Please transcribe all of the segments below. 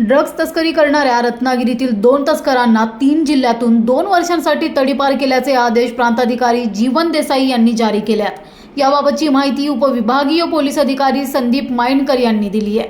Drugs तस्करी करणाऱ्या रत्नागिरीतील दोन तस्करांना तीन जिल्ह्यातून दोन वर्षांसाठी तडीपार केल्याचे आदेश प्रांताधिकारी जीवन देसाई यांनी जारी केल्यात. याबाबतची माहिती उपविभागीय पोलीस अधिकारी संदीप माइंडकर यांनी दिली आहे.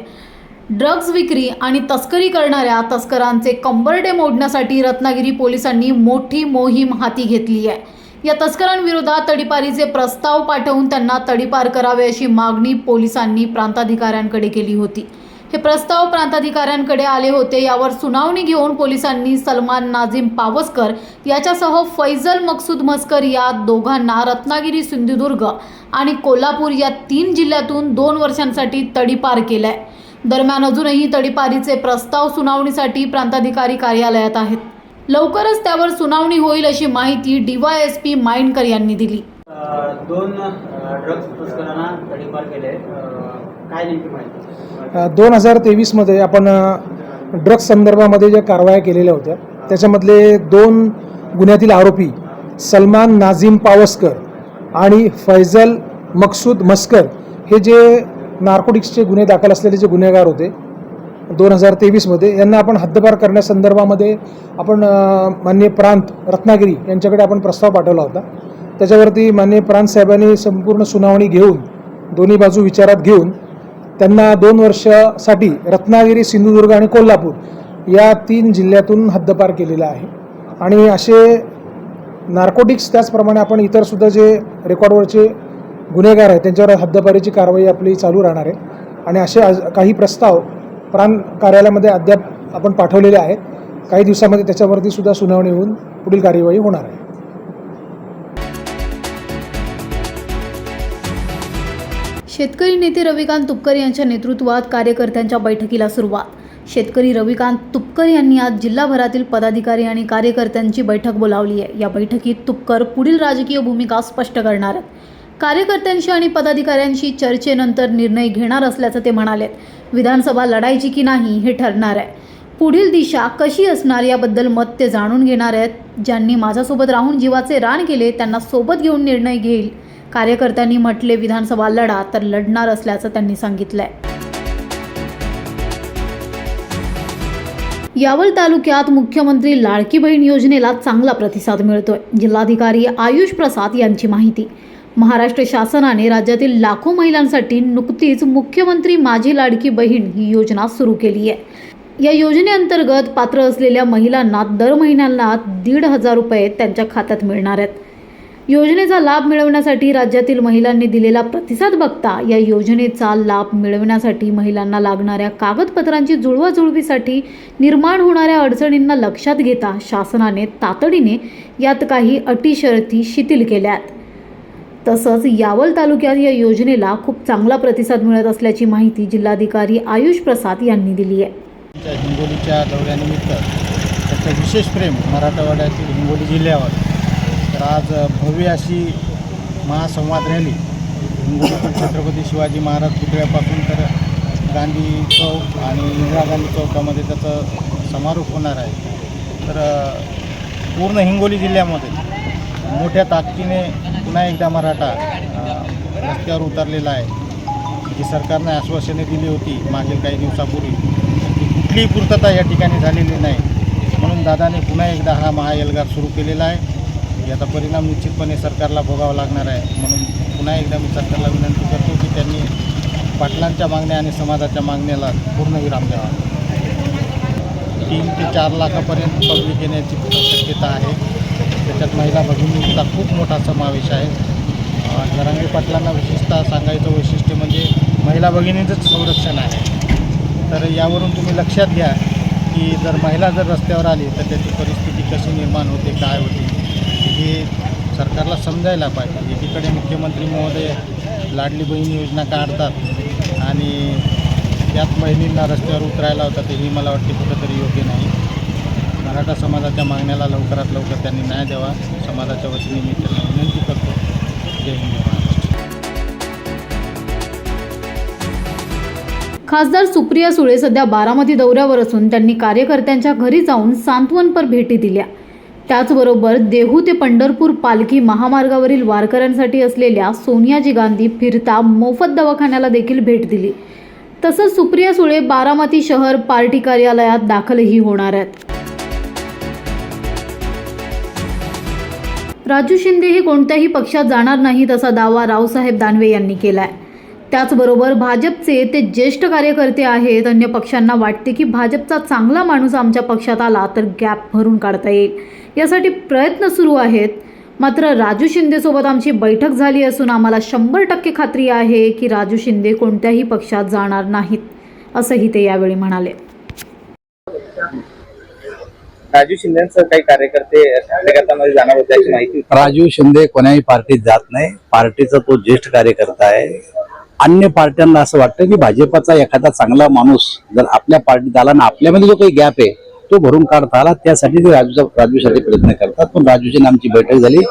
ड्रग्ज विक्री आणि तस्करी करणाऱ्या तस्करांचे कंबरडे मोडण्यासाठी रत्नागिरी पोलिसांनी मोठी मोहीम हाती घेतली आहे. या तस्करांविरोधात तडीपारीचे प्रस्ताव पाठवून त्यांना तडीपार करावे अशी मागणी पोलिसांनी प्रांताधिकाऱ्यांकडे केली होती. हे प्रस्ताव प्रांताधिकाऱ्यांकडे आले होते. यावर सुनावणी घेऊन पोलिसांनी सलमान नाझीम पावसकर याच्यासह फैजल मकसूद मस्कर या दोघांना रत्नागिरी सिंधुदुर्ग आणि कोल्हापूर या तीन जिल्ह्यातून दोन वर्षांसाठी तडीपार केलाय. दरम्यान अजूनही तडीपारीचे प्रस्ताव सुनावणीसाठी प्रांताधिकारी कार्यालयात आहेत. लवकरच त्यावर सुनावणी होईल अशी माहिती डीवायएसपी माइंडकर यांनी दिली. दोन ड्रग्ज तस्करांना तडीपार केले काय नेमकी माहिती दोन हजार तेवीसमध्ये आपण ड्रग्स संदर्भामध्ये ज्या कारवाया केलेल्या होत्या त्याच्यामधले दोन गुन्ह्यातील आरोपी सलमान नाझीम पावसकर आणि फैजल मकसूद मस्कर हे जे नार्कोटिक्सचे गुन्हे दाखल असलेले जे गुन्हेगार होते दोन हजार तेवीसमध्ये यांना आपण हद्दपार करण्यासंदर्भामध्ये आपण मान्य माननीय प्रांत रत्नागिरी यांच्याकडे आपण प्रस्ताव पाठवला होता. त्याच्यावरती माननीय प्रांत साहेबांनी संपूर्ण सुनावणी घेऊन दोन्ही बाजू विचारात घेऊन त्यांना दोन वर्षासाठी रत्नागिरी सिंधुदुर्ग आणि कोल्हापूर या तीन जिल्ह्यातून हद्दपार केलेला आहे. आणि असे नार्कोटिक्स त्याचप्रमाणे आपण इतरसुद्धा जे रेकॉर्डवरचे गुन्हेगार आहेत त्यांच्यावर हद्दपारीची कारवाई आपली चालू राहणार आहे. आणि असे आज काही प्रस्ताव प्राण कार्यालयामध्ये अद्याप आपण पाठवलेले आहेत. काही दिवसामध्ये त्याच्यावरती सुद्धा सुनावणी होऊन पुढील कार्यवाही होणार आहे. शेतकरी नेते रविकांत तुपकर यांच्या नेतृत्वात कार्यकर्त्यांच्या बैठकीला सुरुवात. शेतकरी रविकांत तुपकर यांनी आज जिल्हाभरातील पदाधिकारी आणि कार्यकर्त्यांची बैठक बोलावली आहे. या बैठकीत तुपकर पुढील राजकीय भूमिका स्पष्ट करणार आहेत. कार्यकर्त्यांशी आणि पदाधिकाऱ्यांशी चर्चेनंतर निर्णय घेणार असल्याचं ते म्हणालेत विधानसभा लढायची की नाही हे ठरणार आहे. पुढील दिशा कशी असणार याबद्दल मत ते जाणून घेणार आहेत. ज्यांनी माझ्यासोबत राहून जीवाचे रान केले त्यांना सोबत घेऊन निर्णय घेईल. कार्यकर्त्यांनी म्हटले विधानसभा लढा तर लढणार असल्याचं त्यांनी सांगितलंय. यावल तालुक्यात मुख्यमंत्री लाडकी बहीण योजनेला चांगला प्रतिसाद मिळतोय. जिल्हाधिकारी आयुष प्रसाद यांची माहिती. महाराष्ट्र शासनाने राज्यातील लाखो महिलांसाठी नुकतीच मुख्यमंत्री माझी लाडकी बहीण ही योजना सुरू केली आहे. या योजनेअंतर्गत पात्र असलेल्या महिलांना दर महिन्याला दीड हजार रुपये त्यांच्या खात्यात मिळणार आहेत. योजनेचा लाभ मिळवण्यासाठी राज्यातील महिलांनी दिलेला प्रतिसाद बघता या योजनेचा लाभ मिळवण्यासाठी महिलांना लागणाऱ्या कागदपत्रांची जुळवाजुळवीसाठी निर्माण होणाऱ्या अडचणींना लक्षात घेता शासनाने तातडीने यात काही अटी शर्ती शिथिल केल्यात. तसंच यावल तालुक्यात या योजनेला खूप चांगला प्रतिसाद मिळत असल्याची माहिती जिल्हाधिकारी आयुष प्रसाद यांनी दिली आहे. हिंगोलीच्या दौऱ्यानिमित्त त्याचं विशेष प्रेम मराठवाड्यातील हिंगोली जिल्ह्यावर तर आज भव्य अशी महासंवाद रॅली. छत्रपती शिवाजी महाराज पुतळ्यापासून तर गांधी चौक आणि इंदिरा गांधी चौकामध्ये त्याचा समारोप होणार आहे. तर पूर्ण हिंगोली जिल्ह्यामध्ये मोठ्या ताकदीने पुन्हा एकदा मराठा रस्त्यावर उतरलेला आहे. जी सरकारने आश्वासने दिली होती मागील काही दिवसापूर्वी कुठलीही पूर्तता या ठिकाणी झालेली नाही. म्हणून दादाने पुन्हा एकदा हा महाएल्गार सुरू केलेला आहे. याचा परिणाम निश्चितपणे सरकारला भोगावा लागणार आहे. म्हणून पुन्हा एकदा मी सरकारला विनंती करतो की त्यांनी पाटलांच्या मागण्या आणि समाजाच्या मागण्याला पूर्ण विराम द्यावा. तीन ते चार लाखापर्यंत पब्लिक येण्याची शक्यता आहे. त्याच्यात महिला भगिनींचा खूप मोठा समावेश आहे. अ, पाटलांना विशेषतः सांगायचं वैशिष्ट्य म्हणजे महिला भगिनींचंच संरक्षण आहे. तर यावरून तुम्ही लक्षात घ्या की जर महिला जर रस्त्यावर आली तर त्याची परिस्थिती कशी निर्माण होते काय होते? हे सरकारला समजायला पाहिजे. एकीकडे मुख्यमंत्री महोदय लाडली बहीण योजना काढतात आणि त्यात बहिणींना रस्त्यावर उतरायला होतात ही मला वाटते कुठंतरी योग्य नाही. मराठा समाजाच्या मागण्याला लवकरात लवकर त्यांनी न्याय द्यावा. समाजाच्या वतीने मी त्यांना विनंती करतो. जय हिंद खासदार सुप्रिया सुळे सध्या बारामती दौऱ्यावर असून त्यांनी कार्यकर्त्यांच्या घरी जाऊन सांत्वनपर भेटी दिल्या. त्याचबरोबर देहू ते पंढरपूर पालखी महामार्गावरील वारकऱ्यांसाठी असलेल्या सोनियाजी गांधी फिरता मोफत दवाखान्याला देखील भेट दिली. तसंच सुप्रिया सुळे बारामती शहर पार्टी कार्यालयात दाखलही होणार आहेत. राजू शिंदे हे कोणत्याही पक्षात जाणार नाहीत असा दावा रावसाहेब दानवे यांनी केलाय. त्याचबरोबर भाजपचे ते ज्येष्ठ कार्यकर्ते आहेत अन्य पक्षांना वाटते की भाजपचा चांगला माणूस आमच्या पक्षात आला तर गॅप भरून काढता येईल. यासाठी प्रयत्न सुरू आहेत. मात्र राजू शिंदेसोबत आमची बैठक झाली असून आम्हाला शंभर टक्के खात्री आहे की राजू शिंदे कोणत्याही पक्षात जाणार नाहीत असंही ते यावेळी म्हणाले. राजू शिंदेचं काही कार्यकर्ते कार्यकर्त्यांमध्ये जाणार होते अशी माहिती होती. राजू शिंदे कोण्याही पार्टीत जात नाही. पार्टीचा तो ज्येष्ठ कार्यकर्ता आहे. अन्य पार्ट्यांना असं वाटतं की भाजपचा एखादा चांगला माणूस जर आपल्या पार्टीत आला ना आपल्यामध्ये जो काही गॅप आहे तो भरून काढता आला त्यासाठी ते राजूचा राजूसाठी प्रयत्न करतात. पण राजूची आमची बैठक झाली.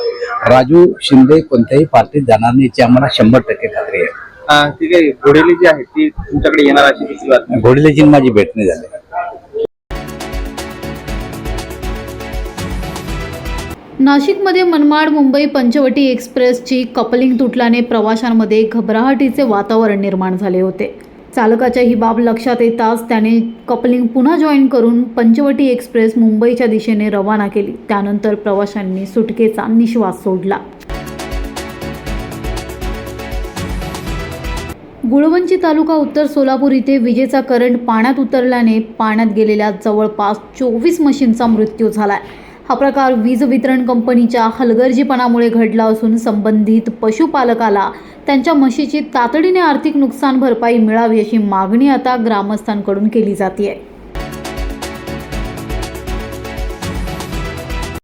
राजू शिंदे कोणत्याही पार्टीत जाणार नाही याची आम्हाला शंभर टक्के खात्री आहे. अं, ती काही घोडेली जी आहे ती तुमच्याकडे येणार अशी बातमी. घोडलेची माझी भेट नाही झाली. नाशिकमध्ये मनमाड मुंबई पंचवटी एक्सप्रेसची कपलिंग तुटल्याने प्रवाशांमध्ये घबराहटीचे वातावरण निर्माण झाले होते. चालकाच्या ही बाब लक्षात येताच त्याने कपलिंग पुन्हा जॉईन करून पंचवटी एक्सप्रेस मुंबईच्या दिशेने रवाना केली. त्यानंतर प्रवाशांनी सुटकेचा निश्वास सोडला. गुळवंची तालुका उत्तर सोलापूर इथे विजेचा करंट पाण्यात उतरल्याने पाण्यात गेलेल्या जवळपास चोवीस मशीनचा मृत्यू झालाय. हा प्रकार वीज वितरण कंपनीच्या हलगर्जीपणामुळे घडला असून संबंधित पशुपालकाला त्यांच्या म्हशीची तातडीने आर्थिक नुकसान भरपाई मिळावी अशी मागणी आता ग्रामस्थांकडून केली जाते आहे